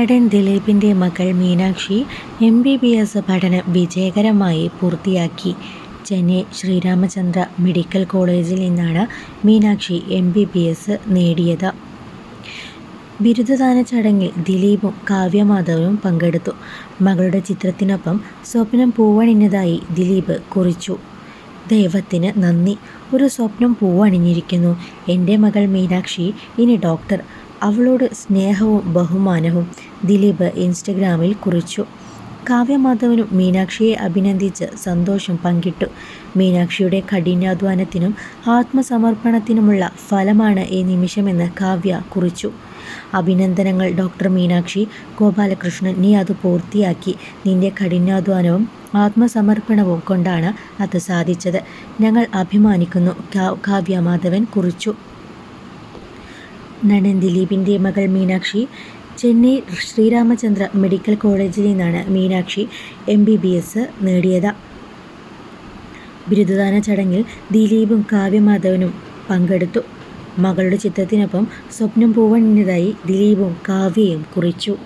നടൻ ദിലീപിന്റെ മകൾ Meenakshi M B B S പഠനം വിജയകരമായി പൂർത്തിയാക്കി. ചെന്നൈ ശ്രീരാമചന്ദ്ര മെഡിക്കൽ കോളേജിൽ നിന്നാണ് Meenakshi M B B S നേടിയത്. ബിരുദദാന ചടങ്ങിൽ ദിലീപും കാവ്യമാധവും പങ്കെടുത്തു. മകളുടെ ചിത്രത്തിനൊപ്പം സ്വപ്നം പൂവണിഞ്ഞതായി ദിലീപ് കുറിച്ചു. ദൈവത്തിന് നന്ദി. ഒരു സ്വപ്നം പൂവണിഞ്ഞിരിക്കുന്നു. എന്റെ മകൾ മീനാക്ഷി ഇനി ഡോക്ടർ. അവളോട് സ്നേഹവും ബഹുമാനവും ദിലീപ് ഇൻസ്റ്റഗ്രാമിൽ കുറിച്ചു. കാവ്യമാധവനും മീനാക്ഷിയെ അഭിനന്ദിച്ച് സന്തോഷം പങ്കിട്ടു. മീനാക്ഷിയുടെ കഠിനാധ്വാനത്തിനും ആത്മസമർപ്പണത്തിനുമുള്ള ഫലമാണ് ഈ നിമിഷമെന്ന് കാവ്യ കുറിച്ചു. അഭിനന്ദനങ്ങൾ ഡോക്ടർ മീനാക്ഷി. ഗോപാലകൃഷ്ണൻ നീ അത് പൂർത്തിയാക്കി. നിന്റെ കഠിനാധ്വാനവും ആത്മസമർപ്പണവും കൊണ്ടാണ് അത് സാധിച്ചത്. ഞങ്ങൾ അഭിമാനിക്കുന്നു കാവ്യ മാധവൻ കുറിച്ചു. നടൻ ദിലീപിന്റെ മകൾ മീനാക്ഷി ചെന്നൈ ശ്രീരാമചന്ദ്ര മെഡിക്കൽ കോളേജിൽ നിന്നാണ് Meenakshi M B B S നേടിയത്. ബിരുദദാന ചടങ്ങിൽ ദിലീപും കാവ്യമാധവനും പങ്കെടുത്തു. മകളുടെ ചിത്രത്തിനൊപ്പം സ്വപ്നം പൂവണിഞ്ഞതായി ദിലീപും കാവ്യയും കുറിച്ചു.